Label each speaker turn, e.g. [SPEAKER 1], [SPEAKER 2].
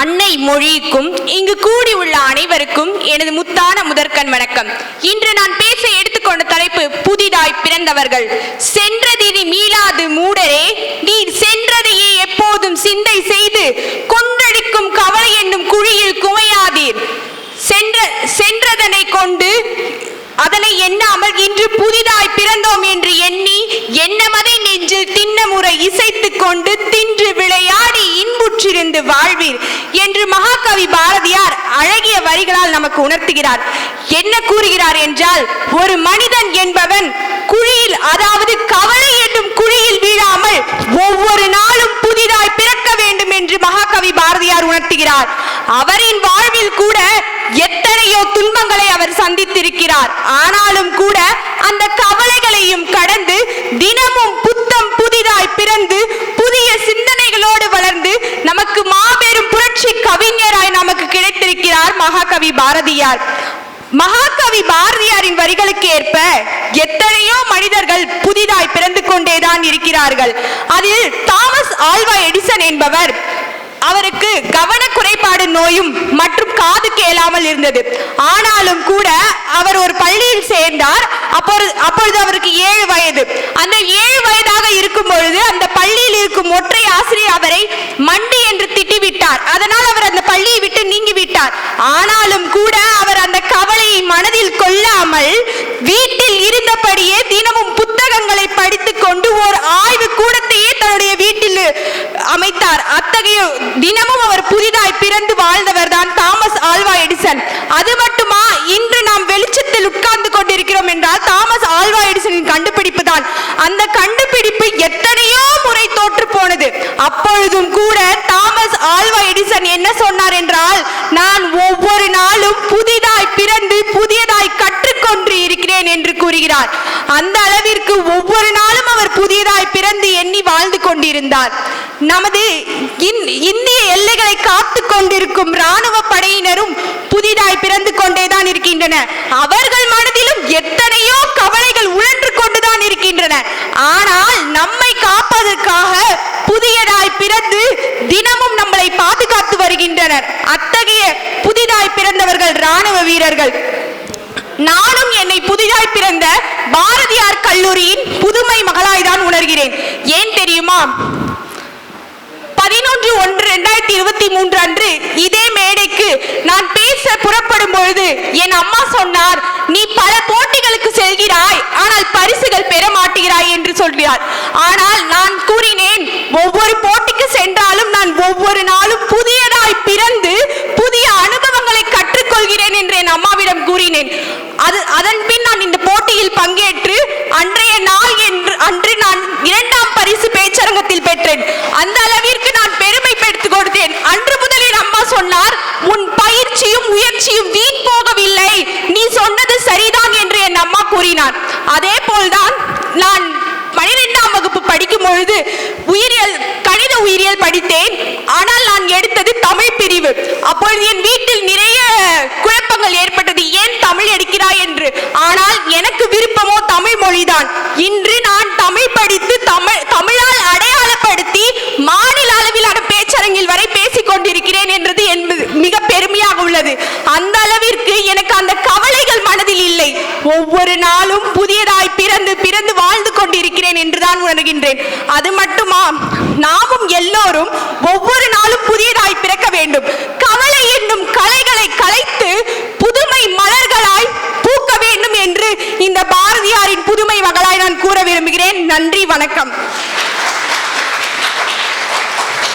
[SPEAKER 1] அன்னை மொழிக்கும் இங்கு கூடி உள்ள அனைவருக்கும் எனது முத்தான முதற்கண் வணக்கம். இன்று நான் பேச எடுத்துக்கொண்ட தலைப்பு புதிதாய் பிறந்தவர்கள். சென்றதினி மீளாது மூடரே நீர் சென்றதையே எப்போதும் சிந்தை செய்து கொன்றடிக்கும் கவலை என்னும் குழியில் குமையாதீர். சென்ற சென்றதனை கொண்டு அதனை எண்ணாமல் இன்று புதிதாய் பிறந்தோம் என்று எண்ணி எண்ணமதை நெஞ்சில் திண்ண முறை இசைத்துக் கொண்டு தின்று விளையா இருந்து வாழ்வீர் என்று மகாகவி பாரதியார் அழகிய வரிகளால் நமக்கு உணர்த்துகிறார். என்ன கூறுகிறார் என்றால் ஒரு மனிதன் என்பவன் குழியில் அதாவது கவலை என்னும் குழியில் வீழாமல் ஒவ்வொரு நாளும் புதிதாய் பிறக்க வேண்டும் என்று மகாகவி பாரதியார் உணர்த்துகிறார். அவரின் வாழ்வில் கூட எத்தனையோ துன்பங்களை அவர் சந்தித்திருக்கிறார். ஆனாலும் கூட அந்த கவலைகளையும் கடந்து தினமும் புத்தம் புதிதாய் பிறந்து புதிய சிந்தனைகளோடு வளர்ந்து நமக்கு மாபெரும் புரட்சி கவிஞராய் நமக்கு கிடைத்திருக்கிறார் மகாகவி பாரதியார். மகாகவி பாரதியாரின் வரிகளுக்கு ஏற்ப எத்தனையோ மனிதர்கள் புதிதாய் பிறந்து கொண்டேதான் இருக்கிறார்கள். அதில் தாமஸ் ஆல்வா எடிசன் என்பவர் அவருக்கு கவன குறைபாடு நோயும் மற்றும் காது கேளாமல் இருந்தது. ஆனாலும் கூட அவர் ஒரு பள்ளியில் சேர்ந்தார். அப்பொழுது அப்பொழுது அவருக்கு ஏழு வயது. அந்த ஏழு வயதாக இருக்கும் பொழுது அந்த பள்ளியில் இருக்கும் ஒற்றை ஆசிரியர் அவரை மண்டி என்று திட்டிவிட்டார். அதனால் அவர் அந்த பள்ளியை விட்டு நீங்கி ஆனாலும் கூட அவர் அந்த கவலையை மனதில் கொள்ளாமல் வீட்டில் இருந்தபடியே தினமும் புத்தகங்களை படித்துக் கொண்டு ஒரு ஆய்வு கூடத்தையே தன்னுடைய வீட்டில் அமைத்தார். அத்தகைய தினமும் அவர் புதிதாய் பிறந்து வாழ்ந்தவர் தான் தாமஸ் ஆல்வா எடிசன். அது மட்டுமா? இன்று நாம் வெளிச்சத்தில் உட்கார்ந்து கொண்டிருக்கிறோம் என்றால் தாமஸ் ஆல்வா எடிசனின் கண்டுபிடிப்பு தான். அந்த கண்டுபிடிப்பு எத்தனையோ முறை தோற்று போனது. அப்பொழுதும் கூட தாமஸ் ஆல்வா எடிசன் என்ன சொன்னார் என்றால் நான் ஒவ்வொரு நாளும் புதிதாய் பிறந்து புதியதாய் பிறந்தேன் என்று கூறுகிறார். அந்த அளவிற்கு ஒவ்வொரு நாளும் அவர் புதியதாய் பிறந்து எண்ணி வாழ்ந்து கொண்டிருந்தார். நமது இந்திய எல்லைகளை காத்து கொண்டிருக்கும் ராணுவ படையினரும் புதிதாய் பிறந்து கொண்டேதான் இருக்கின்றன. அவர்கள் மனதிலும் எத்தனையோ கவலைகள் உழன்று கொண்டுதான் இருக்கின்றன. ஆனால் நம்மை காப்பதற்காக புதியதாய் பிறந்து தினமும் நம்மளை பாதுகாத்து வருகின்றனர். அத்தகைய புதிதாய் பிறந்தவர்கள் ராணுவ வீரர்கள். நானும் என்னை பிறந்த பாரதியார் கல்லூரியின் புதுமை மகளாய்தான் உணர்கிறேன். ஏன் தெரியுமா? பதினொன்று ஒன்று இரண்டாயிரத்தி இருபத்தி மூன்று அன்று இதே மேடைக்கு நான் பேச புறப்படும் பொழுது என் அம்மா சொன்னார் நீ பல போட்டிகளுக்கு செல்கிறாய் ஆனால் பரிசுகள் பெற மாட்டுகிறாய் என்று சொல்கிறார். ஆனால் நான் கூறினேன் ஒவ்வொரு போட்டிக்கு சென்றாலும் நான் ஒவ்வொரு நாளும் புதியதாய் பிறந்து புதிய அனுபவங்களை கற்றுக்கொள்கிறேன் என்று என் அம்மாவிடம் கூறினேன் அது அதன் பின் நான் இந்த போட்டியில் பங்கேற்று அன்றைய நாள் என்று அன்று நான் இரண்டாம் பரிசு பேச்சரங்கத்தில் பெற்றேன். அந்த அளவிற்கு நான் பெருமை பெற்றுக் கொடுத்தேன் அன்று முதலில் அம்மா சொன்னார் உன் பயிற்சியும் முயற்சியும் வீண் போகவில்லை. நீ சொன்னது சரிதான் என்று என் அம்மா கூறினார். அதே போல்தான் நான் பனிரெண்டாம் வகுப்பு படிக்கும் பொழுது உயிரியல் கணித உயிரியல் படித்தேன். ஆனால் நான் எடுத்தது தமிழ் பிரிவு. அப்பொழுது என் வீட்டில் நிறைய குழப்பங்கள் ஏற்பட்டது. ஏன் தமிழ் எடுக்கிறாய்? என்று. ஆனால் எனக்கு விருப்பமோ தமிழ் மொழிதான். இன்று நான் தமிழ் படித்து தமிழ் தமிழால் அடையாளப்படுத்தி மாநில அளவிலான பேச்சரங்கில் வரை பேசிக் கொண்டிருக்கிறேன் என்றது என்பது மிக பெருமையாக உள்ளது அந்த அளவிற்கு எனக்கு அந்த கவலைகள் மனதில் இல்லை ஒவ்வொரு நாளும் புதியதாய் பிறந்து பிறந்து வாழ்ந்து கொண்டிருக்கிறேன் என்றுதான் உணர்கின்றேன். அது மட்டுமா? நாமும் எல்லோரும் ஒவ்வொரு நாளும் புதியதாய் பிறக்க வேண்டும். கவலை என்னும் கலைகளை கலைத்து புதுமை மலர்களாய் பூக்க வேண்டும் என்று இந்த பாரதியாரின் புதுமை மகளாய் நான் கூற விரும்புகிறேன். நன்றி வணக்கம்.